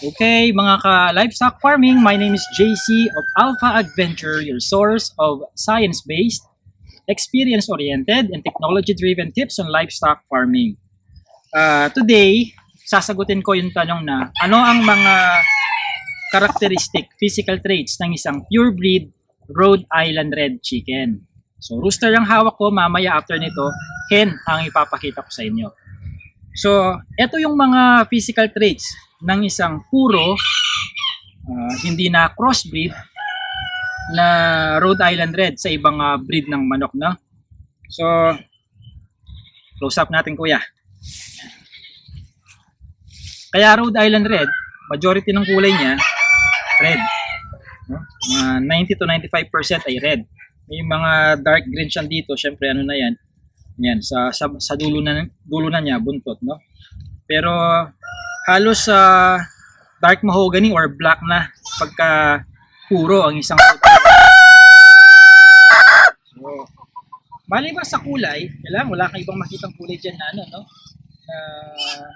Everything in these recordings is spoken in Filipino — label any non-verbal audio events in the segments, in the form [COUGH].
Okay, mga ka-livestock farming, my name is JC of Alpha Adventure, your source of science-based, experience-oriented, and technology-driven tips on livestock farming. Uh, today, sasagutin ko yung tanong na ano ang mga characteristic, physical traits ng isang pure breed Rhode Island Red Chicken. So, rooster ang hawak ko, mamaya after nito, hen ang ipapakita ko sa inyo. So, ito yung mga physical traits ng isang puro, ah, hindi na crossbreed, na Rhode Island Red sa ibang ah, breed ng manok, no? So, close up natin kuya. Kaya Rhode Island Red, majority ng kulay niya, red. No? Mga 90 to 95% ay red. May mga dark green siya dito, syempre ano na yan, yan sa sa, sa dulo na dulo na niya buntot no pero halos sa dark mahogany or black na pagka puro ang isang so maliban sa kulay kailangan wala kang ibang makitang kulay diyan na ano no? Uh,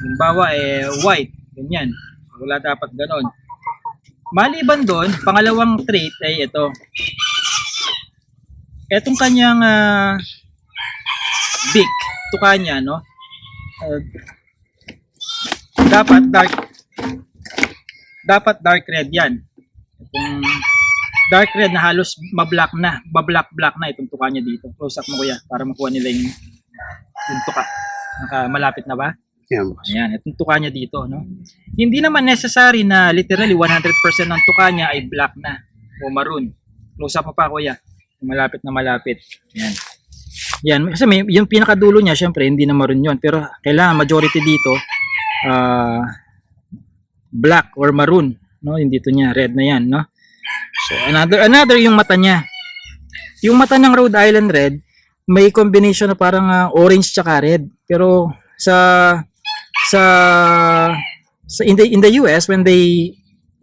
halimbawa eh white ganyan. Wala dapat ganon. Maliban doon pangalawang trait ay ito. Etong kanyang ah, big tuka niya no? Uh, dapat dark dapat dark red yan itong dark red na halos mablack na bablack black na itong tuka niya dito close up mo kuya para makuha nila yung, yung tuka Naka, malapit na ba Yan. Ayan, itong tuka niya dito, no? Hindi naman necessary na literally 100% ng tuka niya ay black na o maroon. Close up mo pa, kuya. Malapit na malapit. Ayan. Yan, kasi may, yung pinakadulo niya, syempre, hindi na maroon yun. Pero kailangan majority dito, ah black or maroon. No? Yung dito niya, red na yan, no? So, another, another yung mata niya. Yung mata ng Rhode Island Red, may combination na parang ah, orange tsaka red. Pero sa sa sa in the in the US when they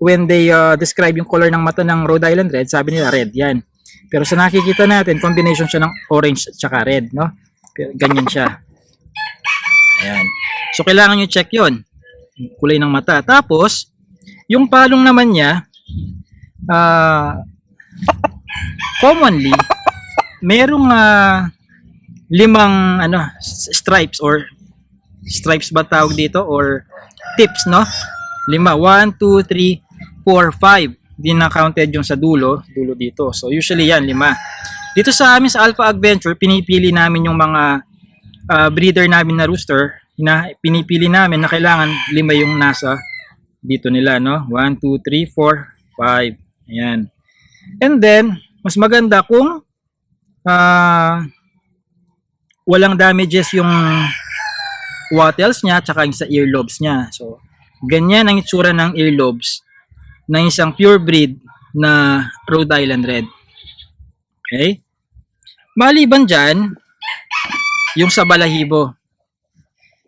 when they uh, describe yung color ng mata ng Rhode Island Red, sabi nila red 'yan. Pero sa nakikita natin, combination siya ng orange at saka red, no? Ganyan siya. Ayan. So kailangan niyo check 'yon. Kulay ng mata. Tapos yung palong naman niya ah commonly merong ah, limang ano stripes or stripes ba tawag dito or tips no lima 1 2 3 4 5 di na counted yung sa dulo dulo dito so usually yan lima dito sa amin sa Alpha Adventure pinipili namin yung mga ah, breeder namin na rooster na pinipili namin na kailangan lima yung nasa dito nila no 1 2 3 4 5 ayan and then mas maganda kung ah walang damages yung wattles niya tsaka yung sa earlobes niya. So, ganyan ang itsura ng earlobes ng isang pure breed na Rhode Island Red. Okay? Maliban dyan, yung sa balahibo.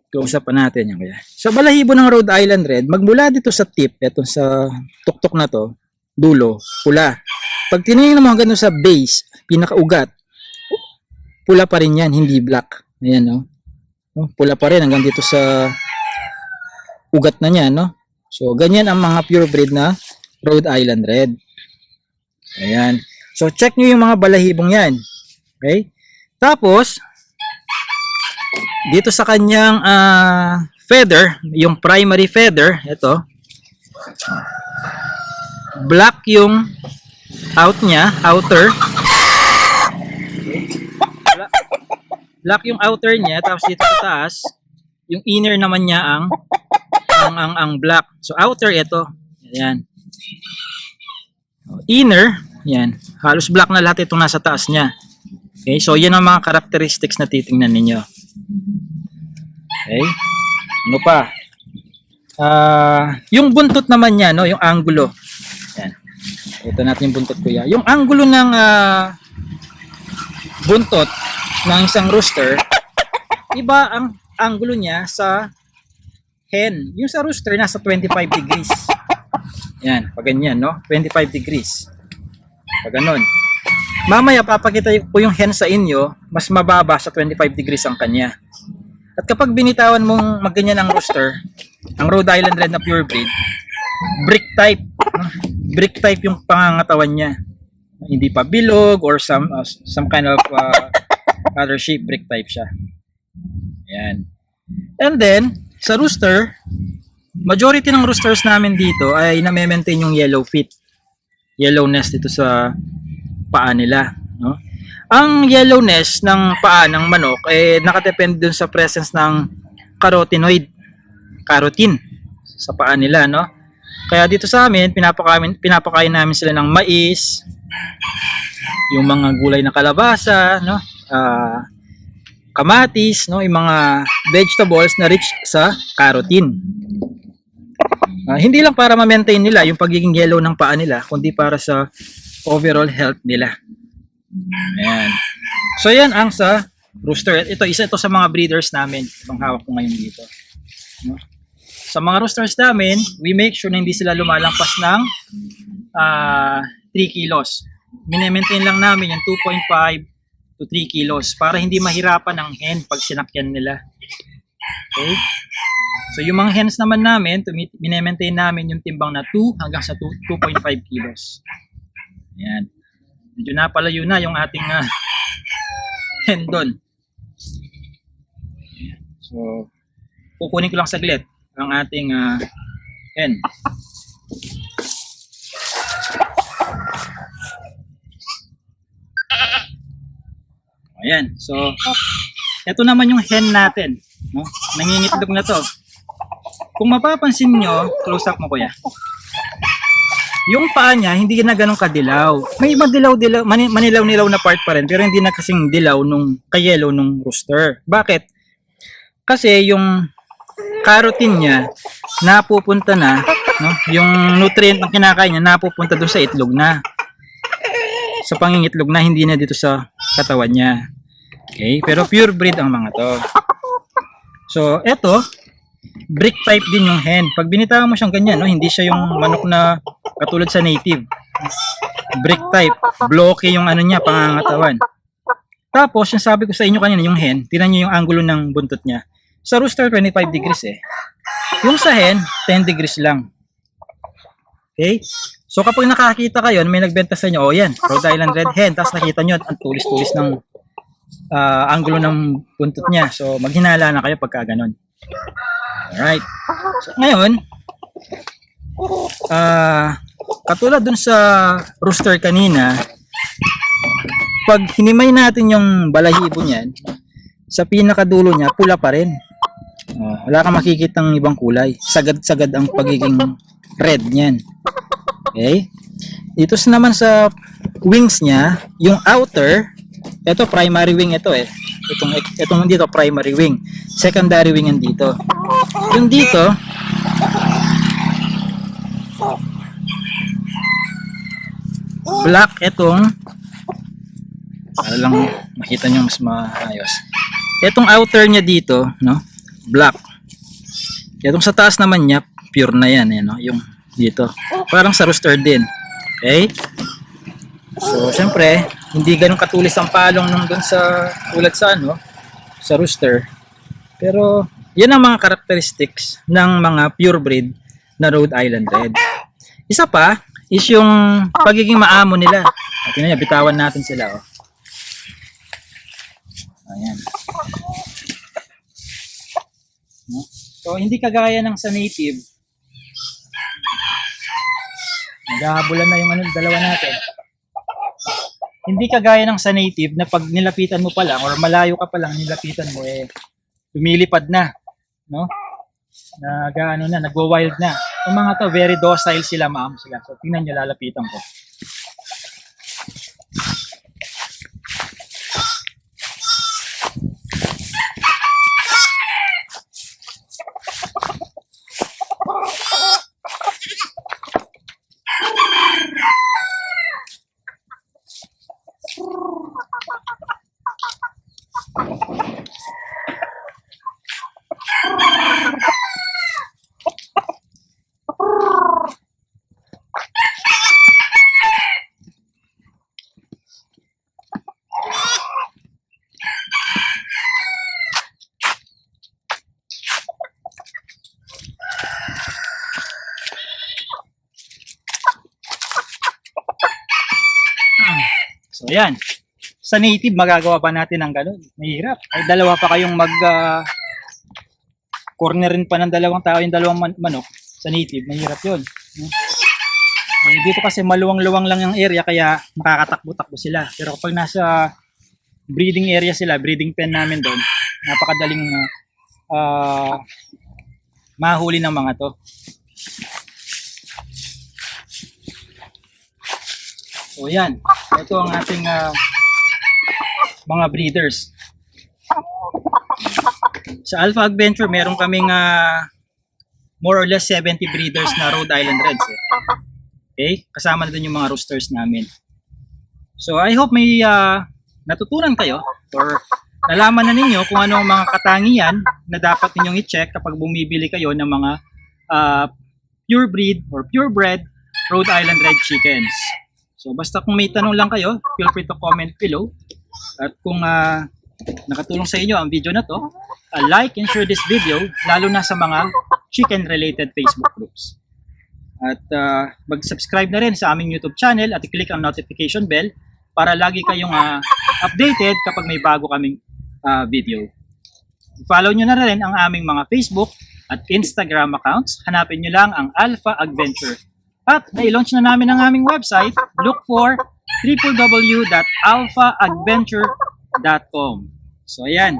Kausap pa natin yan kaya. Sa balahibo ng Rhode Island Red, magmula dito sa tip, eto sa tuktok na to, dulo, pula. Pag tinignan mo hanggang sa base, pinakaugat, pula pa rin yan, hindi black. Ayan, no? No, Pula pa rin hanggang dito sa ugat na niya, no? So, ganyan ang mga purebred na Rhode Island Red. Ayan. So, check nyo yung mga balahibong yan. Okay? Tapos, dito sa kanyang ah, feather, yung primary feather, ito, black yung out niya, outer, Black, black yung outer niya tapos dito sa taas yung inner naman niya ang ang ang, ang black. So outer ito. Ayan. Inner, yan. Halos black na lahat itong nasa taas niya. Okay, so yan ang mga characteristics na titingnan ninyo. Okay? Ano pa? Ah, yung buntot naman niya, no, yung angulo. Yan. Ito natin yung buntot kuya. Yung angulo ng ah, buntot ng isang rooster, iba ang angulo niya sa hen. Yung sa rooster, nasa 25 degrees. Yan, pag ganyan, no? 25 degrees. Pag ganon. Mamaya, papakita ko yung hen sa inyo, mas mababa sa 25 degrees ang kanya. At kapag binitawan mong magganyan ang rooster, ang Rhode Island Red na pure breed, brick type. Brick type yung pangangatawan niya. Hindi pa bilog or some uh, some kind of uh, other shape brick type siya. Ayan. And then, sa rooster, majority ng roosters namin dito ay na-maintain yung yellow feet. Yellowness dito sa paa nila, no? Ang yellowness ng paa ng manok eh nakadepende dun sa presence ng carotenoid, carotene sa paa nila, no? Kaya dito sa amin, pinapakain, pinapakain namin sila ng mais, yung mga gulay na kalabasa, no? Ah, kamatis, no? Yung mga vegetables na rich sa carotene. Ah, hindi lang para ma-maintain nila yung pagiging yellow ng paa nila, kundi para sa overall health nila. Ayan. So yan ang sa rooster. Ito isa ito sa mga breeders namin. Itong hawak ko ngayon dito. No? Sa mga roosters namin, we make sure na hindi sila lumalampas ng ah 3 kilos. Mine-maintain lang namin yung 2.5 to 3 kilos para hindi mahirapan ng hen pag sinakyan nila. Okay? So yung mga hens naman namin, mine-maintain namin yung timbang na 2 hanggang sa 2 2.5 kilos. Ayan. Medyo napalayo na yung ating ah, [LAUGHS] hen doon. So, kukunin ko lang saglit ang ating ah, hen. Ayan. So, ito naman yung hen natin. No? Nangingitlog na to. Kung mapapansin nyo, close up mo kuya. Yung paa niya, hindi na ganun kadilaw. May madilaw-dilaw, mani- manilaw-nilaw na part pa rin, pero hindi na kasing dilaw nung kayelo nung rooster. Bakit? Kasi yung carotene niya, napupunta na, no? yung nutrient ng kinakain niya, napupunta doon sa itlog na. Sa pangingitlog na, hindi na dito sa katawan niya. Okay? Pero pure breed ang mga to. So, eto, brick type din yung hen. Pag binitawan mo siyang ganyan, no, hindi siya yung manok na katulad sa native. Brick type, blocky yung ano niya, pangangatawan. Tapos, yung sabi ko sa inyo kanina, yung hen, tinan niyo yung angulo ng buntot niya. Sa rooster, 25 degrees eh. Yung sa hen, 10 degrees lang. Okay? So, kapag nakakita kayo, may nagbenta sa inyo, oh yan, Rhode Island Red Hen, tapos nakita nyo, ang tulis-tulis ng ah, angulo ng buntot niya. So, maghinala na kayo pagka ganun. Alright. So, ngayon, ah, katulad dun sa rooster kanina, pag hinimay natin yung balahibo niyan, sa pinakadulo niya, pula pa rin. Ah, wala kang makikitang ibang kulay. Sagad-sagad ang pagiging red niyan. Okay? Dito naman sa wings niya, yung outer, ito primary wing ito eh. Itong itong dito primary wing. Secondary wing yan dito. Yung dito, black itong para lang makita nyo mas maayos. Itong outer niya dito, no? Black. Itong sa taas naman niya, pure na yan, eh, no? Yung dito. Parang sa rooster din. Okay? So, syempre, hindi ganun katulis ang palong nung dun sa tulad sa ano, sa rooster. Pero, yan ang mga characteristics ng mga pure breed na Rhode Island Red. Isa pa is yung pagiging maamo nila. At yun bitawan natin sila. Oh. Ayan. No? So, hindi kagaya ng sa native, Naghahabulan na yung ano, dalawa natin. Hindi kagaya ng sa native na pag nilapitan mo pa lang or malayo ka pa lang nilapitan mo eh lumilipad na, no? Nag ano na, nagwo-wild na. Yung mga to very docile sila, ma'am sila. So tingnan niyo lalapitan ko. Ayan. Sa native, magagawa pa natin ng ganun. Mahirap. Ay, dalawa pa kayong mag... ah, cornerin pa ng dalawang tao yung dalawang man- manok sa native. Mahirap yun. Eh, dito kasi maluwang-luwang lang yung area kaya makakatakbo-takbo sila. Pero kapag nasa breeding area sila, breeding pen namin doon, napakadaling ah, mahuli ng mga to. So yan, ito ang ating ah, mga breeders. Sa Alpha Adventure, meron kaming ah, more or less 70 breeders na Rhode Island Reds. Eh. Okay? Kasama na din yung mga roosters namin. So I hope may ah, natutunan kayo or nalaman na ninyo kung ano ang mga katangian na dapat ninyong i-check kapag bumibili kayo ng mga ah, pure breed or purebred Rhode Island Red Chickens. So basta kung may tanong lang kayo, feel free to comment below. At kung ah, nakatulong sa inyo ang video na to, ah, like and share this video lalo na sa mga chicken related Facebook groups. At ah, mag-subscribe na rin sa aming YouTube channel at i-click ang notification bell para lagi kayong ah, updated kapag may bago kaming ah, video. Follow nyo na rin ang aming mga Facebook at Instagram accounts. Hanapin nyo lang ang Alpha Adventure. At na-launch na namin ang aming website. Look for www.alphaadventure.com So ayan.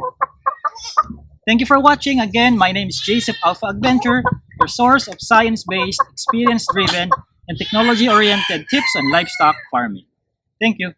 Thank you for watching. Again, my name is Joseph Alpha Adventure, your source of science-based, experience-driven, and technology-oriented tips on livestock farming. Thank you.